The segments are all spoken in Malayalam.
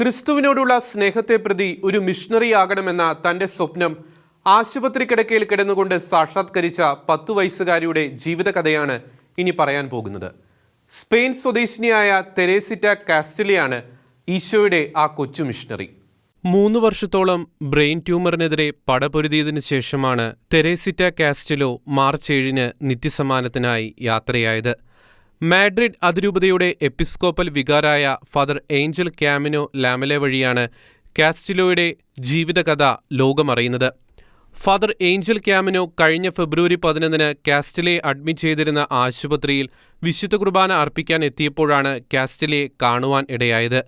ക്രിസ്തുവിനോടുള്ള സ്നേഹത്തെ പ്രതി ഒരു മിഷണറി ആകണമെന്ന തന്റെ സ്വപ്നം ആശുപത്രി കിടക്കയിൽ കിടന്നുകൊണ്ട് സാക്ഷാത്കരിച്ച പത്തു വയസ്സുകാരിയുടെ ജീവിതകഥയാണ് ഇനി പറയാൻ പോകുന്നത്. സ്പെയിൻ സ്വദേശിനിയായ തെരേസിറ്റ കാസ്റ്റലിയാണ് ഈശോയുടെ ആ കൊച്ചു മിഷണറി മൂന്ന് വർഷത്തോളം ബ്രെയിൻ ട്യൂമറിനെതിരെ പടപൊരുതിയതിനു ശേഷമാണ് തെരേസിറ്റ കാസ്റ്റലോ മാർച്ച് ഏഴിന് നിത്യസമ്മാനത്തിനായി യാത്രയായത്. മാഡ്രിഡ് അതിരൂപതയുടെ എപ്പിസ്കോപ്പൽ വികാരായ ഫാദർ ഏഞ്ചൽ ക്യാമിനോ ലാമലെ വഴിയാണ് കാസ്റ്റിലോയുടെ ജീവിതകഥ ലോകമറിയുന്നത്. ഫാദർ ഏഞ്ചൽ ക്യാമിനോ കഴിഞ്ഞ ഫെബ്രുവരി പതിനൊന്നിന് കാസ്റ്റിലെ അഡ്മിറ്റ് ചെയ്തിരുന്ന ആശുപത്രിയിൽ വിശുദ്ധ കുർബാന അർപ്പിക്കാൻ എത്തിയപ്പോഴാണ് കാസ്റ്റിലെ കാണുവാൻ ഇടയായത്.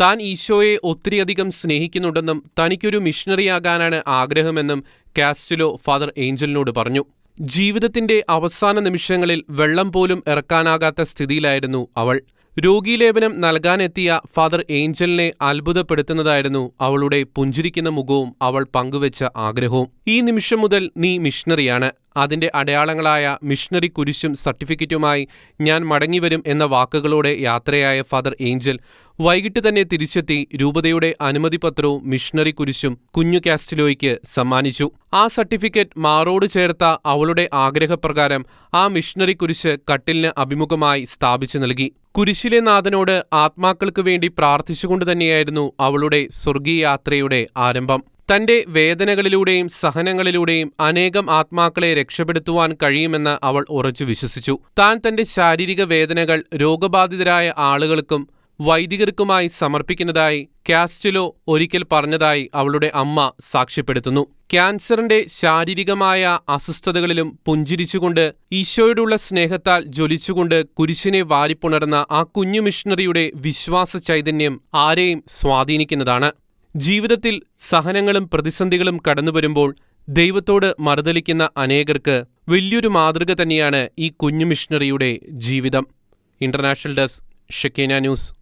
താൻ ഈശോയെ ഒത്തിരിയധികം സ്നേഹിക്കുന്നുണ്ടെന്നും തനിക്കൊരു മിഷണറിയാകാനാണ് ആഗ്രഹമെന്നും കാസ്റ്റിലോ ഫാദർ ഏഞ്ചലിനോട് പറഞ്ഞു. ജീവിതത്തിന്റെ അവസാന നിമിഷങ്ങളിൽ വെള്ളം പോലും ഇറക്കാനാകാത്ത സ്ഥിതിയിലായിരുന്നു അവൾ. രോഗീലേപനം നൽകാനെത്തിയ ഫാദർ ഏഞ്ചലിനെ അത്ഭുതപ്പെടുത്തുന്നതായിരുന്നു അവളുടെ പുഞ്ചിരിക്കുന്ന മുഖവും അവൾ പങ്കുവച്ച ആഗ്രഹവും. ഈ നിമിഷം മുതൽ നീ മിഷണറിയാണ്. അതിന്റെ അടയാളങ്ങളായ മിഷണറി കുരിശും സർട്ടിഫിക്കറ്റുമായി ഞാൻ മടങ്ങിവരും എന്ന വാക്കുകളോടെ യാത്രയായ ഫാദർ ഏഞ്ചൽ വൈകിട്ട് തന്നെ തിരിച്ചെത്തി രൂപതയുടെ അനുമതിപത്രവും മിഷണറി കുരിശും കുഞ്ഞു കാസ്റ്റിലോയ്ക്ക് സമ്മാനിച്ചു. ആ സർട്ടിഫിക്കറ്റ് മാറോട് ചേർത്ത അവളുടെ ആഗ്രഹപ്രകാരം ആ മിഷണറി കുരിശ് കട്ടിലിന് അഭിമുഖമായി സ്ഥാപിച്ചു നൽകി. കുരിശിലെ നാഥനോട് ആത്മാക്കൾക്ക് വേണ്ടി പ്രാർത്ഥിച്ചുകൊണ്ട് തന്നെയായിരുന്നു അവളുടെ സ്വർഗീയ യാത്രയുടെ ആരംഭം. തന്റെ വേദനകളിലൂടെയും സഹനങ്ങളിലൂടെയും അനേകം ആത്മാക്കളെ രക്ഷപ്പെടുത്തുവാൻ കഴിയുമെന്ന് അവൾ ഉറച്ചു വിശ്വസിച്ചു. താൻ തന്റെ ശാരീരിക വേദനകൾ രോഗബാധിതരായ ആളുകൾക്കും വൈദികർക്കുമായി സമർപ്പിക്കുന്നതായി കാസ്റ്റിലോ ഒരിക്കൽ പറഞ്ഞതായി അവളുടെ അമ്മ സാക്ഷ്യപ്പെടുത്തുന്നു. ക്യാൻസറിന്റെ ശാരീരികമായ അസ്വസ്ഥതകളിലും പുഞ്ചിരിച്ചുകൊണ്ട് ഈശോയോടുള്ള സ്നേഹത്താൽ ജ്വലിച്ചുകൊണ്ട് കുരിശിനെ വാരിപ്പുണർന്ന ആ കുഞ്ഞു മിഷണറിയുടെ വിശ്വാസ ചൈതന്യം ആരെയും സ്വാധീനിക്കുന്നതാണ്. ജീവിതത്തിൽ സഹനങ്ങളും പ്രതിസന്ധികളും കടന്നുവരുമ്പോൾ ദൈവത്തോട് മറുതലിക്കുന്ന അനേകർക്ക് വലിയൊരു മാതൃക തന്നെയാണ് ഈ കുഞ്ഞു മിഷണറിയുടെ ജീവിതം. International desk Shekinah news.